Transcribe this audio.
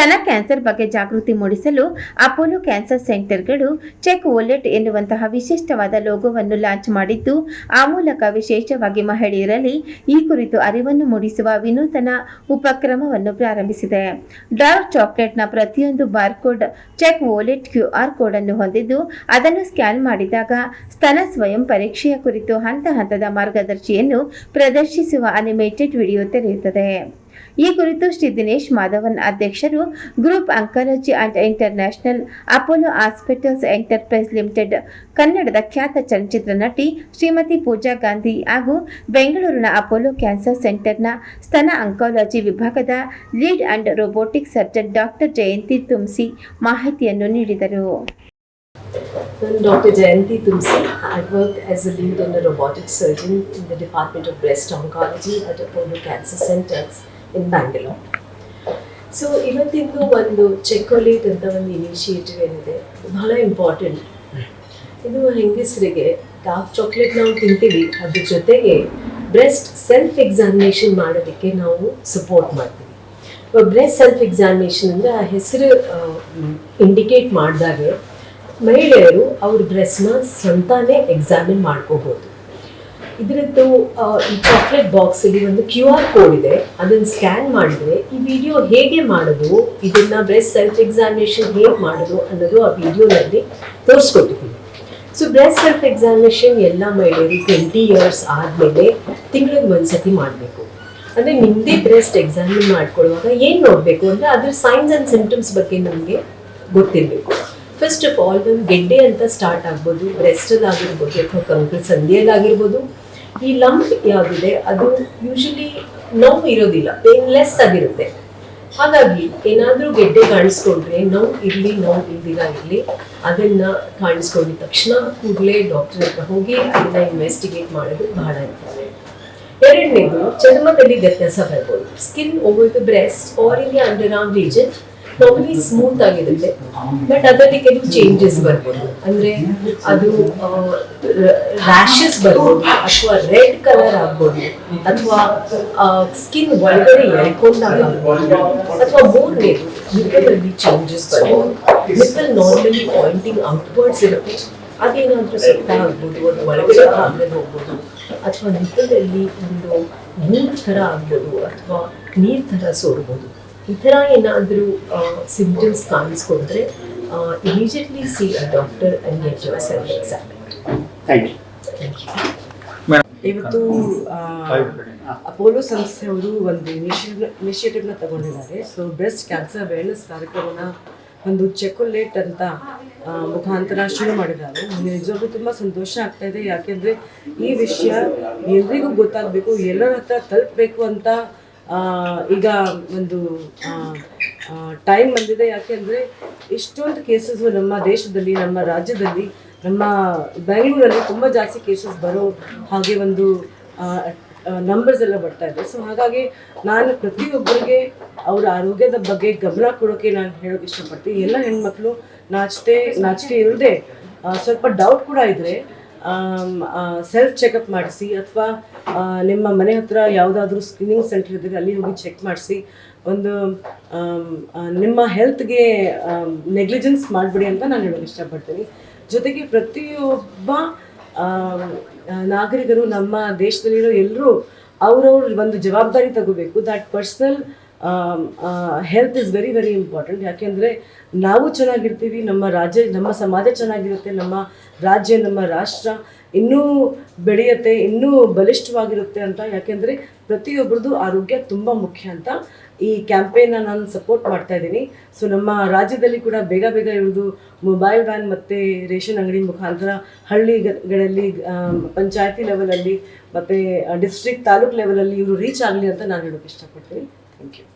ಸ್ತನ ಕ್ಯಾನ್ಸರ್ ಬಗ್ಗೆ ಜಾಗೃತಿ ಮೂಡಿಸಲು ಅಪೋಲೋ ಕ್ಯಾನ್ಸರ್ ಸೆಂಟರ್ಗಳು ಚೆಕ್ ಒಲೆಟ್ ಎನ್ನುವಂತಹ ವಿಶಿಷ್ಟವಾದ ಲೋಗೋವನ್ನು ಲಾಂಚ್ ಮಾಡಿದ್ದು, ಆ ಮೂಲಕ ವಿಶೇಷವಾಗಿ ಮಹಿಳೆಯರಲ್ಲಿ ಈ ಕುರಿತು ಅರಿವನ್ನು ಮೂಡಿಸುವ ವಿನೂತನ ಉಪಕ್ರಮವನ್ನು ಪ್ರಾರಂಭಿಸಿದೆ. ಡಾರ್ಕ್ ಚಾಕ್ಲೇಟ್ನ ಪ್ರತಿಯೊಂದು barcode check wallet Q R code ಅನ್ನು ಹೊಂದಿದ್ದು, ಅದನ್ನು ಸ್ಕ್ಯಾನ್ ಮಾಡಿದಾಗ ಸ್ತನ ಸ್ವಯಂ ಪರೀಕ್ಷೆಯ ಕುರಿತು ಹಂತ ಹಂತದ ಮಾರ್ಗದರ್ಶಿಯನ್ನು ಪ್ರದರ್ಶಿಸುವ ಅನಿಮೇಟೆಡ್ ವಿಡಿಯೋ ತೆರೆಯುತ್ತದೆ. ಈ ಕುರಿತು ಶ್ರೀ ದಿನೇಶ್ ಮಾಧವನ್ ಅಧ್ಯಕ್ಷರು group oncology and international Apollo hospitals enterprise limited, ಕನ್ನಡದ ಖ್ಯಾತ ಚಲನಚಿತ್ರ ನಟಿ ಶ್ರೀಮತಿ ಪೂಜಾ ಗಾಂಧಿ ಹಾಗೂ ಬೆಂಗಳೂರಿನ ಅಪೋಲೋ ಕ್ಯಾನ್ಸರ್ ಸೆಂಟರ್ನ ಸ್ತನ ಅಂಕಾಲಜಿ ವಿಭಾಗದ lead and robotic surgeon doctor Jayanti Tumsi ಮಾಹಿತಿಯನ್ನು ನೀಡಿದರು I'm Dr. Jayanti Tumsi. I work as a lead and a robotic surgeon in the Department of Breast Oncology at Apollo Cancer Centers in Bangalore. So ಇವತ್ತಿಂದು ಒಂದು ಚೆಕೋಲೇಟ್ ಅಂತ ಒಂದು initiative ಏನಿದೆ, ಬಹಳ important ಇದು ಹೆಂಗಸರಿಗೆ dark chocolate ನಾವು ತಿಂತೀವಿ, ಅದ್ರ ಜೊತೆಗೆ ಬ್ರೆಸ್ಟ್ ಸೆಲ್ಫ್ ಎಕ್ಸಾಮಿನೇಷನ್ ಮಾಡೋದಕ್ಕೆ ನಾವು ಸಪೋರ್ಟ್ ಮಾಡ್ತೀವಿ. ಬ್ರೆಸ್ಟ್ ಸೆಲ್ಫ್ ಎಕ್ಸಾಮಿನೇಷನ್ ಅಂದರೆ ಆ ಹೆಸರು ಇಂಡಿಕೇಟ್ ಮಾಡಿದಾಗೆ ಮಹಿಳೆಯರು ಅವ್ರ ಬ್ರೆಸ್ಟ್ನ ಸ್ವಂತಾನೇ ಎಕ್ಸಾಮಿನ್ ಮಾಡ್ಕೋಬೋದು. ಇದರದ್ದು ಈ ಚಾಕ್ಲೇಟ್ ಬಾಕ್ಸಲ್ಲಿ ಒಂದು ಕ್ಯೂ ಆರ್ ಕೋಡ್ ಇದೆ. ಅದನ್ನ ಸ್ಕ್ಯಾನ್ ಮಾಡಿದ್ರೆ ಈ ವಿಡಿಯೋ ಹೇಗೆ ಮಾಡೋದು, ಇದನ್ನ ಬ್ರೆಸ್ಟ್ ಸೆಲ್ಫ್ ಎಕ್ಸಾಮಿನೇಷನ್ ಹೇಗೆ ಮಾಡೋದು ಅನ್ನೋದು ಆ ವಿಡಿಯೋನಲ್ಲಿ ತೋರಿಸ್ಕೊಟ್ಟಿದ್ದೀವಿ ಸೊ ಬ್ರೆಸ್ಟ್ ಸೆಲ್ಫ್ ಎಕ್ಸಾಮಿನೇಷನ್ ಎಲ್ಲ ಮಹಿಳೆಯರು ಟ್ವೆಂಟಿ ಇಯರ್ಸ್ ಆದಮೇಲೆ ತಿಂಗಳಿಗೆ ಒಂದ್ಸತಿ ಮಾಡಬೇಕು. ಅಂದರೆ ನಿಮ್ಮದೇ ಬ್ರೆಸ್ಟ್ ಎಕ್ಸಾಮಿನ್ ಮಾಡ್ಕೊಳ್ಳುವಾಗ ಏನು ನೋಡಬೇಕು ಅಂದರೆ ಅದ್ರ ಸೈನ್ಸ್ ಆ್ಯಂಡ್ ಸಿಂಪ್ಟಮ್ಸ್ ಬಗ್ಗೆ ನಮಗೆ ಗೊತ್ತಿರಬೇಕು. ಫಸ್ಟ್ ಆಫ್ ಆಲ್ ಒಂದು ಗೆಡ್ಡೆ ಅಂತ ಸ್ಟಾರ್ಟ್ ಆಗ್ಬೋದು ಬ್ರೆಸ್ಟಲ್ಲಿ ಆಗಿರ್ಬೋದು ಅಥವಾ ಕಂಕಲ್ ಸಂಧಿಯಲ್ಲಾಗಿರ್ಬೋದು ಈ ಲಂಪ್ ಯಾವುದಿದೆ? ಅದು ಯೂಶಲಿ ನೋವು ಇರೋದಿಲ್ಲ. ಪೇನ್ಲೆಸ್ ಆಗಿರುತ್ತೆ. ಹಾಗಾಗಿ ಏನಾದರೂ ಗೆಡ್ಡೆ ಕಾಣಿಸ್ಕೊಂಡ್ರೆ ನೋವು ಇರಲಿ, ನೋವು ಇಲ್ದಿರ ಇರಲಿ, ಅದನ್ನ ಕಾಣಿಸ್ಕೊಂಡಿದ ತಕ್ಷಣ ಕೂಡಲೇ ಡಾಕ್ಟರ್ ಹತ್ರ ಹೋಗಿ ಅದನ್ನ ಇನ್ವೆಸ್ಟಿಗೇಟ್ ಮಾಡೋದು ಬಹಳ ಇಂಪಾರ್ಟೆಂಟ್ ಎರಡನೇದು ಚರ್ಮದಲ್ಲಿ ವ್ಯತ್ಯಾಸ ಬರ್ಬೋದು. Skin over the breast or in the under arm region normally smooth ಆಗಿರುತ್ತೆ. ಬಟ್ ಅದರಲ್ಲಿ ಕೆಲವು ಚೇಂಜಸ್ ಬರ್ಬೋದು. ಅಂದ್ರೆ ಅದು ರ್ಯಾಶಸ್ ಬರ್ಬೋದು, ಅಥವಾ ರೆಡ್ ಕಲರ್ ಆಗ್ಬೋದು, ಅಥವಾ ಸ್ಕಿನ್ ಒಳಗಡೆ ಎಳ್ಕೊಂಡಾಗ ಅಥವಾ ಮೂರನೇದು ನಿಪ್ಪಲಲ್ಲಿ ಚೇಂಜಸ್ ಬರ್ಬೋದು. ನಿಪ್ಪಲ್ ನಾರ್ಮಲಿ ಪಾಯಿಂಟಿಂಗ್ ಔಟ್ವರ್ಡ್ಸ್ ಇರುತ್ತೆ. ಅದೇನಾದ್ರೂ ಸುತ್ತ ಆಗ್ಬೋದು ಒಂದು ಒಳಗಡೆ ಭಾಗದಲ್ಲಿ ಹೋಗ್ಬೋದು, ಅಥವಾ ನಿಪ್ಪಲಲ್ಲಿ ಒಂದು ಮೂರು ಥರ ಆಗ್ಬೋದು, ಅಥವಾ ನೀರ್ ಥರ ಸೋರ್ಬೋದು. ಈ ಥರ ಏನಾದರೂ symptoms ಕಾಣಿಸ್ಕೊಂಡ್ರೆ immediately see a doctor and get your self exam thank you ಇವತ್ತು ಆ, ಅಪೋಲೋ ಸಂಸ್ಥೆಯವರು ಒಂದು ಇನಿಷಿಯೇಟಿವ್ ಇನಿಷಿಯೇಟಿವ್ನ ತಗೊಂಡಿದ್ದಾರೆ. ಸೊ ಬ್ರೆಸ್ಟ್ ಕ್ಯಾನ್ಸರ್ ಅವೇರ್ನೆಸ್ ಕಾರ್ಯಕ್ರಮನ ಒಂದು ಚೆಕೊಲೇಟ್ ಅಂತ ಮುಖಾಂತರ ಶುರು ಮಾಡಿದ್ದಾರೆ. ನನಗೆ ನಿಜವಾಗ್ಲೂ ತುಂಬ ಸಂತೋಷ ಆಗ್ತಾ ಇದೆ. ಯಾಕೆಂದರೆ ಈ ವಿಷಯ ಎಲ್ರಿಗೂ ಗೊತ್ತಾಗಬೇಕು ಎಲ್ಲರ ಹತ್ರ ತಲುಪಬೇಕು ಅಂತ ಈಗ ಒಂದು ಟೈಮ್ ಬಂದಿದೆ ಯಾಕೆಂದರೆ ಇಷ್ಟೊಂದು ಕೇಸಸ್ ನಮ್ಮ ದೇಶದಲ್ಲಿ, ನಮ್ಮ ರಾಜ್ಯದಲ್ಲಿ, ನಮ್ಮ ಬೆಂಗಳೂರಲ್ಲಿ ತುಂಬ ಜಾಸ್ತಿ ಕೇಸಸ್ ಬರೋ ಹಾಗೆ ಒಂದು ನಂಬರ್ಸ್ ಎಲ್ಲ ಬರ್ತಾ ಇದೆ. ಸೊ ಹಾಗಾಗಿ ನಾನು ಪ್ರತಿಯೊಬ್ಬರಿಗೆ ಅವರ ಆರೋಗ್ಯದ ಬಗ್ಗೆ ಗಮನ ಕೊಡೋಕೆ ನಾನು ಹೇಳೋಕೆ ಇಷ್ಟಪಡ್ತೀನಿ. ಎಲ್ಲ ಹೆಣ್ಮಕ್ಳು ನಾಚಿಕೆ ನಾಚಿಕೆ ಇಲ್ಲದೆ ಸ್ವಲ್ಪ ಡೌಟ್ ಕೂಡ ಇದ್ದರೆ ಸೆಲ್ಫ್ ಚೆಕಪ್ ಮಾಡಿಸಿ ಅಥವಾ ನಿಮ್ಮ ಮನೆ ಹತ್ರ ಯಾವುದಾದ್ರೂ ಸ್ಕ್ರೀನಿಂಗ್ ಸೆಂಟರ್ ಇದ್ದರೆ ಅಲ್ಲಿ ಹೋಗಿ ಚೆಕ್ ಮಾಡಿಸಿ. ಒಂದು ನಿಮ್ಮ ಹೆಲ್ತ್ಗೆ ನೆಗ್ಲಿಜೆನ್ಸ್ ಮಾಡಬೇಡಿ ಅಂತ ನಾನು ಹೇಳೋಕೆ ಇಷ್ಟಪಡ್ತೀನಿ. ಜೊತೆಗೆ ಪ್ರತಿಯೊಬ್ಬ ನಾಗರಿಕರು ನಮ್ಮ ದೇಶದಲ್ಲಿರೋ ಎಲ್ಲರೂ ಅವರವ್ರ ಒಂದು ಜವಾಬ್ದಾರಿ ತಗೋಬೇಕು. That personal health is very very important ಯಾಕೆಂದರೆ ನಾವು ಚೆನ್ನಾಗಿರ್ತೀವಿ, ನಮ್ಮ ರಾಜ್ಯ, ನಮ್ಮ ಸಮಾಜ ಚೆನ್ನಾಗಿರುತ್ತೆ, ನಮ್ಮ ರಾಜ್ಯ, ನಮ್ಮ ರಾಷ್ಟ್ರ ಇನ್ನೂ ಬೆಳೆಯುತ್ತೆ, ಇನ್ನೂ ಬಲಿಷ್ಠವಾಗಿರುತ್ತೆ ಅಂತ. ಯಾಕೆಂದರೆ ಪ್ರತಿಯೊಬ್ಬರದ್ದು ಆರೋಗ್ಯ ತುಂಬ ಮುಖ್ಯ ಅಂತ ಈ ಕ್ಯಾಂಪೇನ ನಾನು ಸಪೋರ್ಟ್ ಮಾಡ್ತಾ ಇದ್ದೀನಿ. ಸೊ ನಮ್ಮ ರಾಜ್ಯದಲ್ಲಿ ಕೂಡ ಬೇಗ ಬೇಗ ಇವ್ರದ್ದು ಮೊಬೈಲ್ ವ್ಯಾನ್ ಮತ್ತು ರೇಷನ್ ಅಂಗಡಿ ಮುಖಾಂತರ ಹಳ್ಳಿಗಳಲ್ಲಿ ಪಂಚಾಯತಿ ಲೆವೆಲಲ್ಲಿ ಮತ್ತು ಡಿಸ್ಟ್ರಿಕ್ಟ್ ತಾಲೂಕ್ ಲೆವೆಲಲ್ಲಿ ಇವರು ರೀಚ್ ಆಗಲಿ ಅಂತ ನಾನು ಹೇಳೋಕ್ಕೆ ಇಷ್ಟಪಡ್ತೀನಿ. Thank you